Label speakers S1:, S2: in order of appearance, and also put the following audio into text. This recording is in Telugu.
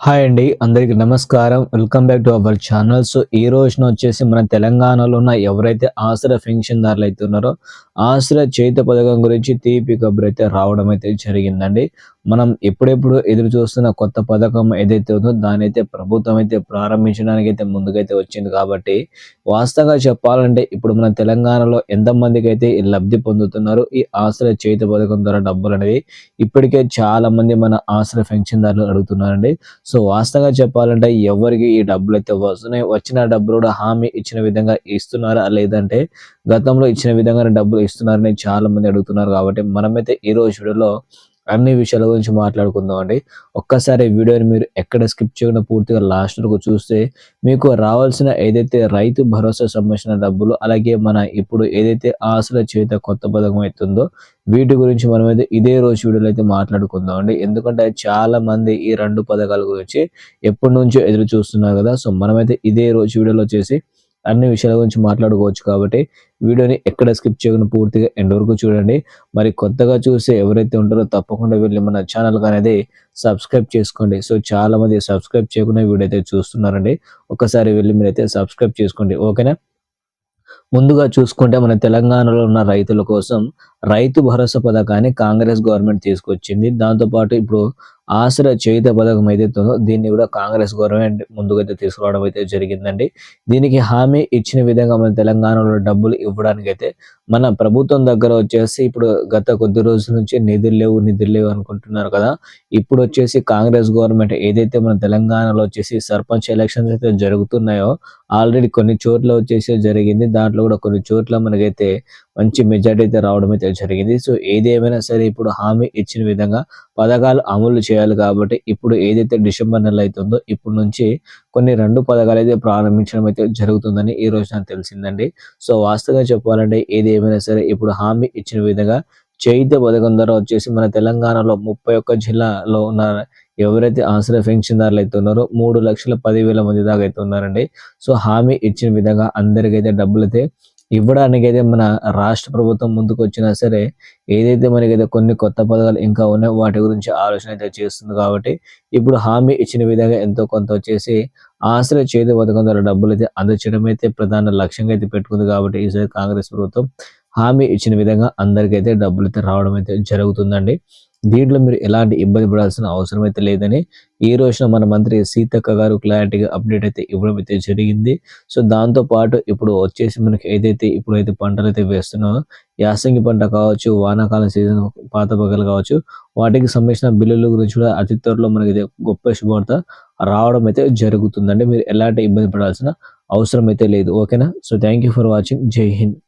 S1: హాయ్ అండి అందరికి నమస్కారం. Welcome back to our channel. So ఈ రోజున వచ్చేసి మన తెలంగాణలో ఉన్న ఎవరైతే ఆశ్రయ పెన్షన్దారులు అయితే ఉన్నారో ఆశ్రయ చేత పథకం గురించి తీపి కబురు అయితే రావడం అయితే జరిగిందండి. మనం ఎప్పుడెప్పుడు ఎదురు చూస్తున్న కొత్త పథకం ఏదైతే ఉందో దాని అయితే ప్రభుత్వం అయితే ప్రారంభించడానికి అయితే ముందుకైతే వచ్చింది కాబట్టి వాస్తవంగా చెప్పాలంటే ఇప్పుడు మన తెలంగాణలో ఎంతమందికి అయితే ఈ లబ్ధి పొందుతున్నారు ఈ ఆశ్రయ చేతి పథకం ద్వారా డబ్బులు అనేది ఇప్పటికే చాలా మంది మన ఆశ్రయ పెన్షన్దారులు అడుగుతున్నారండి. సో వాస్తవంగా చెప్పాలంటే ఎవరికి ఈ డబ్బులు అయితే వస్తున్నాయి వచ్చిన డబ్బులు కూడా హామీ ఇచ్చిన విధంగా ఇస్తున్నారా లేదంటే గతంలో ఇచ్చిన విధంగానే డబ్బులు ఇస్తున్నారని చాలా మంది అడుగుతున్నారు కాబట్టి మనమైతే ఈ రోజు వీడియోలో అన్ని విషయాల గురించి మాట్లాడుకుందాం అండి. ఒక్కసారి వీడియోని మీరు ఎక్కడ స్కిప్ చేయకుండా పూర్తిగా లాస్ట్ వరకు చూస్తే మీకు రావాల్సిన ఏదైతే రైతు భరోసా సంబంధించిన డబ్బులు అలాగే మన ఇప్పుడు ఏదైతే ఆశల చేత కొత్త పథకం అవుతుందో వీటి గురించి మనమైతే ఇదే రోజు వీడియోలో అయితే మాట్లాడుకుందాం అండి. ఎందుకంటే చాలా మంది ఈ రెండు పథకాల గురించి ఎప్పటి నుంచో ఎదురు చూస్తున్నారు కదా. సో మనమైతే ఇదే రోజు వీడియోలో వచ్చేసి అన్ని విషయాల గురించి మాట్లాడుకోవచ్చు కాబట్టి వీడియోని ఎక్కడ స్కిప్ చేయకుండా పూర్తిగా ఎండ్ వరకు చూడండి. మరి కొత్తగా చూసే ఎవరైతే ఉంటారో తప్పకుండా వెళ్ళి మన ఛానల్ అనేది సబ్స్క్రైబ్ చేసుకోండి. సో చాలా మంది సబ్స్క్రైబ్ చేయకుండా వీడియో అయితే చూస్తున్నారండి. ఒకసారి వెళ్ళి మీరైతే సబ్స్క్రైబ్ చేసుకోండి. ఓకేనా ముందుగా చూసుకుంటే మన తెలంగాణలో ఉన్న రైతుల కోసం రైతు భరోసా పథకాన్ని కాంగ్రెస్ గవర్నమెంట్ తీసుకొచ్చింది. దాంతోపాటు ఇప్పుడు ఆసరా చేయుత పథకం ఏదైతే ఉందో దీన్ని కూడా కాంగ్రెస్ గవర్నమెంట్ ముందుకైతే తీసుకురావడం అయితే జరిగిందండి. దీనికి హామీ ఇచ్చిన విధంగా మన తెలంగాణలో డబ్బులు ఇవ్వడానికి అయితే మన ప్రభుత్వం దగ్గర వచ్చేసి ఇప్పుడు గత కొద్ది రోజుల నుంచి నిధులు లేవు నిధులు లేవు అనుకుంటున్నారు కదా. ఇప్పుడు వచ్చేసి కాంగ్రెస్ గవర్నమెంట్ ఏదైతే మన తెలంగాణలో వచ్చేసి సర్పంచ్ ఎలక్షన్స్ అయితే జరుగుతున్నాయో ఆల్రెడీ కొన్ని చోట్ల వచ్చేసి జరిగింది. దాంట్లో కూడా కొన్ని చోట్ల మనకైతే మంచి మెజార్టీ అయితే రావడం అయితే జరిగింది. సో ఏదేమైనా సరే ఇప్పుడు హామీ ఇచ్చిన విధంగా పథకాలు అమలు చేయాలి కాబట్టి ఇప్పుడు ఏదైతే డిసెంబర్ నెల అవుతుందో ఇప్పుడు నుంచి కొన్ని రెండు పథకాలు అయితే ప్రారంభించడం అయితే జరుగుతుందని ఈ రోజు నాకు తెలిసిందండి. సో వాస్తవంగా చెప్పాలంటే ఏది ఏమైనా సరే ఇప్పుడు హామీ ఇచ్చిన విధంగా చైత్య పథకం ద్వారా వచ్చేసి మన తెలంగాణలో ముప్పై ఒక్క జిల్లాలో ఉన్న ఎవరైతే ఆశ్రయ పెన్షన్దారులు అయితే ఉన్నారో మూడు లక్షల పదివేల మంది దాకా అయితే ఉన్నారండి. సో హామీ ఇచ్చిన విధంగా అందరికైతే డబ్బులు అయితే ఇవ్వడానికి అయితే మన రాష్ట్ర ప్రభుత్వం ముందుకు వచ్చినా సరే ఏదైతే మనకైతే కొన్ని కొత్త పథకాలు ఇంకా ఉన్నాయో వాటి గురించి ఆలోచన అయితే చేస్తుంది కాబట్టి ఇప్పుడు హామీ ఇచ్చిన విధంగా ఎంతో కొంత వచ్చేసి ఆశ్రయ చేతి పథకం ద్వారా డబ్బులు అయితే అందచేయడం అయితే ప్రధాన లక్ష్యంగా అయితే పెట్టుకుంది కాబట్టి ఈసారి కాంగ్రెస్ ప్రభుత్వం హామీ ఇచ్చిన విధంగా అందరికైతే డబ్బులు అయితే రావడం అయితే జరుగుతుందండి. దీంట్లో మీరు ఎలాంటి ఇబ్బంది పడాల్సిన అవసరం అయితే లేదని ఈ రోజున మన మంత్రి సీతక్క గారు క్లారిటీగా అప్డేట్ అయితే ఇవ్వడం అయితే జరిగింది. సో దాంతో పాటు ఇప్పుడు వచ్చేసి మనకి ఏదైతే ఇప్పుడు అయితే పంటలు అయితే వేస్తున్నామో యాసంగి పంట కావచ్చు వానాకాలం సీజన్ పాత పగలు కావచ్చు వాటికి సంబంధించిన బిల్లుల గురించి కూడా అతి త్వరలో మనకి గొప్ప శుభవార్త రావడం అయితే జరుగుతుందండి. మీరు ఎలాంటి ఇబ్బంది పడాల్సిన అవసరం అయితే లేదు. ఓకేనా? సో థ్యాంక్ ఫర్ వాచింగ్ జై హింద్.